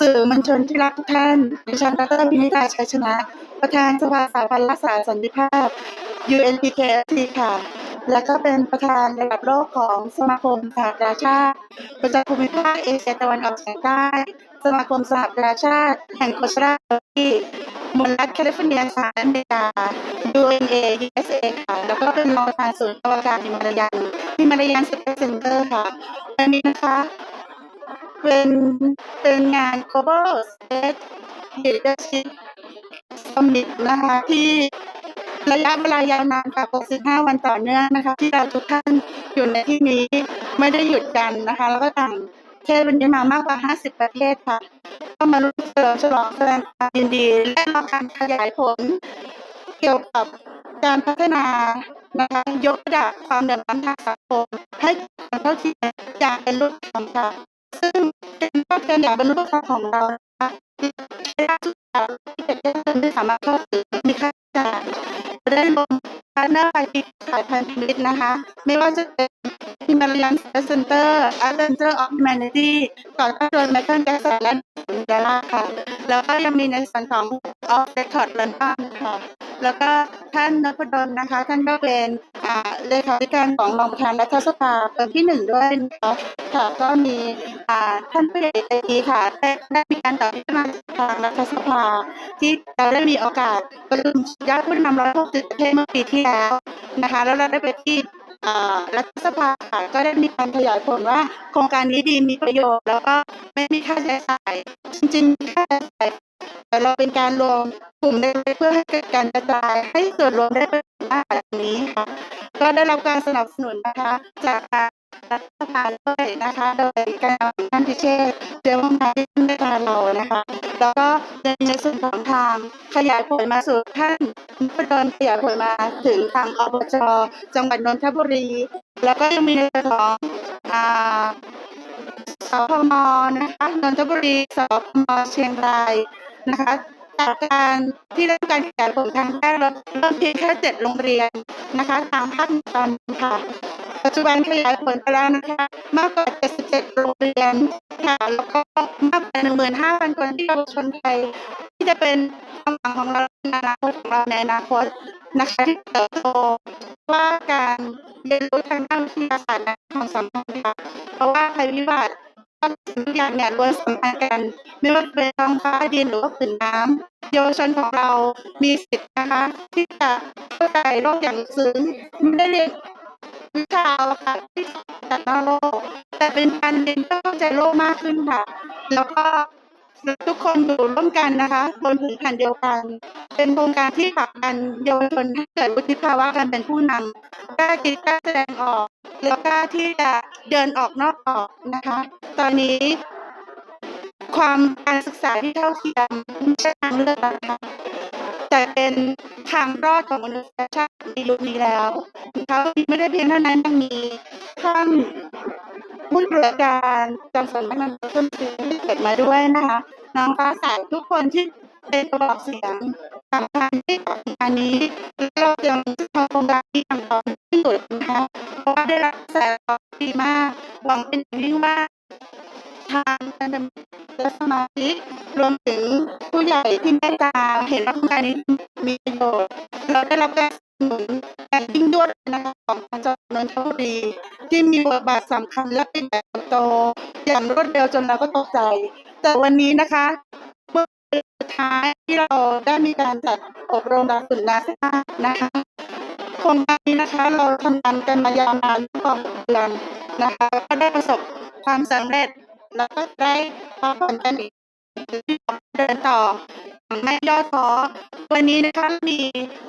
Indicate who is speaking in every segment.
Speaker 1: สื่อมวลชนที่รักทุกท่านดิฉันดรพินิตาชัยชนะ ประธานสภาสาพันธ์รักษาสันติภาพ UNPKFT ค่ะ และก็เป็นประธานระดับโลกของสมาคมสหประชาชาติ ประจำภูมิภาคเอเชียตะวันออกเฉียงใต้ สมาคมสหประชาชาติแห่งโคชราที่มลรัฐแคลิฟอร์เนียสหรัฐอเมริกา UNA USA ค่ะ แล้วก็เป็นรองประธานศูนย์อวกาศฮิมาลายันฮิมาลายันสเปซเซ็นเตอร์ค่ะวันนี้นะคะ เป็นเป็นงาน Global State Leadership Summit นะคะที่ระยะเวลายาวนานค่ะ 65 วันต่อเนื่องนะคะ ที่เราทุกท่านอยู่ในที่นี้ไม่ได้หยุดกันนะคะ แล้วก็ต่างประเทศวันนี้มามากกว่า 50 ประเทศค่ะ ก็มาร่วมเฉลิมฉลองแสดงความยินดี และรอการขยายผล เกี่ยวกับการพัฒนานะคะยกระดับความเดือดร้อนทางสังคมให้เท่าเทียมอย่างเป็นรูปธรรมค่ะ ซึ่งเป็นข้อเทียมอย่างเป็นรูปธรรมของเรานะคะใช้ทุกอย่างที่เด็กได้ไม่สามารถเข้าถึงมีค่าใช้จ่ายได้ลงพาร์เนอร์ไปที่สายพันธมิตนะคะ ไม่ว่าจะเป็น Himalayan Space Center Adventure of Humanity ก่อนตั้งโดยไมเคิลแจ็คสันและดาราค่ะ แล้วก็ยังมีในส่วนของ Off Record London ค่ะ แล้วก็ท่านนพดลนะคะ ท่านก็เป็นเลขาธิการของรองประธานรัฐสภาเป็นที่หนึ่งด้วยนะคะค่ะก็มีท่านผู้ใหญ่ใจดีค่ะได้ได้มีการต่อที่มาทางรัฐสภา ที่เราได้มีโอกาสประชุมญาติผู้นำร้อยหกสิบประเทศเมื่อปีที่แล้วนะคะ แล้วเราได้ไปที่รัฐสภาค่ะก็ได้มีการขยายผลว่า โครงการนี้ดีมีประโยชน์ แล้วก็ไม่มีค่าใช้จ่าย จริงๆค่าใช้จ่าย แต่เราเป็นการรวมกลุ่มเล็กๆเพื่อให้เกิดการกระจายให้ส่วนรวมได้เป็นมากแบบนี้ค่ะก็ได้รับการสนับสนุนนะคะ จากทางรัฐสภาด้วยนะคะ โดยการนำท่านพิเชษเจ้าหน้าที่ท่านได้ตาเรานะคะ แล้วก็ในส่วนของทางขยายผลมาสู่ท่านผู้ดนขยายผลมาถึงทางอบจจังหวัดนนทบุรี แล้วก็ยังมีในส่วนของอ่าสพมนะคะนนทบุรีสพมเชียงราย นะคะจากการที่ได้การขยายผลทางแรกเราเริ่มเพียงแค่เจ็ดโรงเรียนนะคะตามภาคตอนค่ะปัจจุบันขยายผลไปแล้วนะคะมากกว่า77โรงเรียนค่ะแล้วก็มากกว่า15,000 คนที่เยาวชนไทยที่จะเป็นความหวังของเราในอนาคตของเราในอนาคตนะคะที่เติบโตว่าการเรียนรู้ทางด้านวิทยาศาสตร์และความสัมพันธ์ค่ะเพราะว่าภัยพิบัติ ทุกอย่างเนี่ยล้วนสัมพันธ์กัน ไม่ว่าเป็นท้องฟ้าดินหรือว่าผืนน้ำเยาวชนของเรามีสิทธิ์นะคะ ที่จะเข้าใจโลกอย่างซึ้งไม่ได้เรียนวิชาอวกที่จากนอกโลก แต่เป็นการเรียนเพื่อเข้าใจโลกมากขึ้นค่ะ แล้วก็ทุกคนอยู่ร่วมกันนะคะ บนผืนแผ่นเดียวกัน เป็นโครงการที่ผลักดันเยาวชนให้เกิดวุฒิภาวะการเป็นผู้นำกล้าคิดกล้าแสดงออกแล้วกล้าที่จะเดินออกนอกกรอบนะคะ ตอนนี้ ความการศึกษาที่เท่าเทียมไม่ใช่ทางเลือกนะคะแต่เป็นทางรอดของมนุษยชาติในยุคนี้แล้วนะคะไม่ได้เพียงเท่านั้นยังมีท่านผู้ตรวจการจังสันแม่นันต้นปีที่เกิดมาด้วยนะคะ น้องฟ้าใสทุกคนที่ เป็นกระบอกเสียงสำคัญที่ของงานนี้เรายังทำโครงการที่ยังต่อไม่หยุดนะคะเพราะว่าได้รับกระแสตอบดีมากหวังเป็นอย่างยิ่งว่าทางพันธมิตรและสมาชิกรวมถึงผู้ใหญ่ที่เมตตาเห็นว่าโครงการนี้มีประโยชน์ เราได้รับการสนับสนุนอย่างยิ่งยวดนะคะของทางจังหวัดนนทบุรีที่มีบทบาทสำคัญและเป็นแบบโต อย่างรวดเร็วจนเราก็ตกใจ แต่วันนี้นะคะ สุดท้ายที่เราได้มีการจัดอบรมหลักสูตรนาซานะคะโครงการนี้นะคะเราทำงานกันมายาวนานกว่าหกเดือนนะคะก็ได้ประสบความสำเร็จ แล้วก็ได้พักผ่อนกันอีกเดินต่อไม่ย่อท้อวันนี้นะคะมี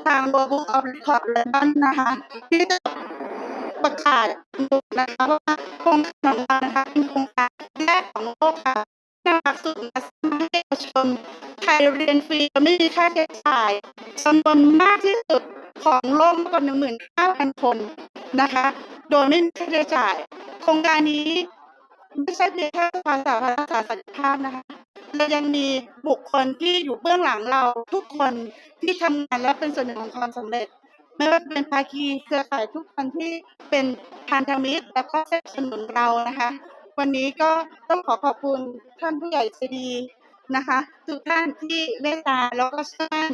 Speaker 1: ทาง World Book of Record London นะคะที่จะประกาศนะคะว่าโครงการของเรานะคะเป็นโครงการแรกของโลกค่ะ นำหลักสูตรมาสร้างให้เยาวชนไทยเรียนฟรีไม่มีค่าใช้จ่ายจำนวนมากที่สุดของโลกมากกว่า15,000คนนะคะ โดยไม่มีค่าใช้จ่าย โครงการนี้ไม่ใช่เพียงแค่ภาษาภาษาสันตินะคะเรายังมีบุคคลที่อยู่เบื้องหลังเราทุกคนที่ทำงานและเป็นส่วนหนึ่งของความสำเร็จ ไม่ว่าจะเป็นภาคีเครือข่ายทุกคนที่เป็นพันธมิตรแล้วก็สนับสนุนเรานะคะ วันนี้ก็ต้องขอขอบคุณท่านผู้ใหญ่ใจดีนะคะ ทุกท่านที่เมตตาแล้วก็เชื่อมั่น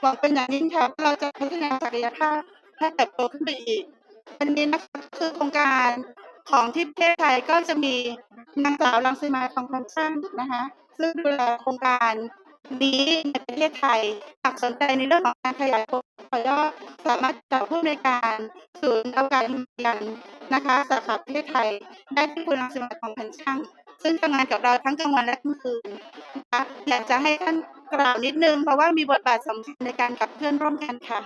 Speaker 1: หวังเป็นอย่างยิ่งค่ะว่าเราจะพัฒนาศักยภาพให้เติบโตขึ้นไปอีกวันนี้นะคะคือโครงการของที่ประเทศไทยก็จะมีนางสาวรังสิมาทองคำช่างนะคะ ซึ่งดูแลโครงการนี้ในประเทศไทยหากสนใจในเรื่องของการขยายผล ต่อยอดสามารถจับผู้ในวยการศูนย์อวกาศยานนะคะสาขาประเทศไทย ได้ที่คุณรังสิมาทองพันช่าง ซึ่งทำงานกับเราทั้งกลางวันและกลางคืนนะคะอยากจะให้ท่านกล่าวนิดนึง เพราะว่ามีบทบาทสำคัญในการขับเคลื่อนร่วมกันค่ะ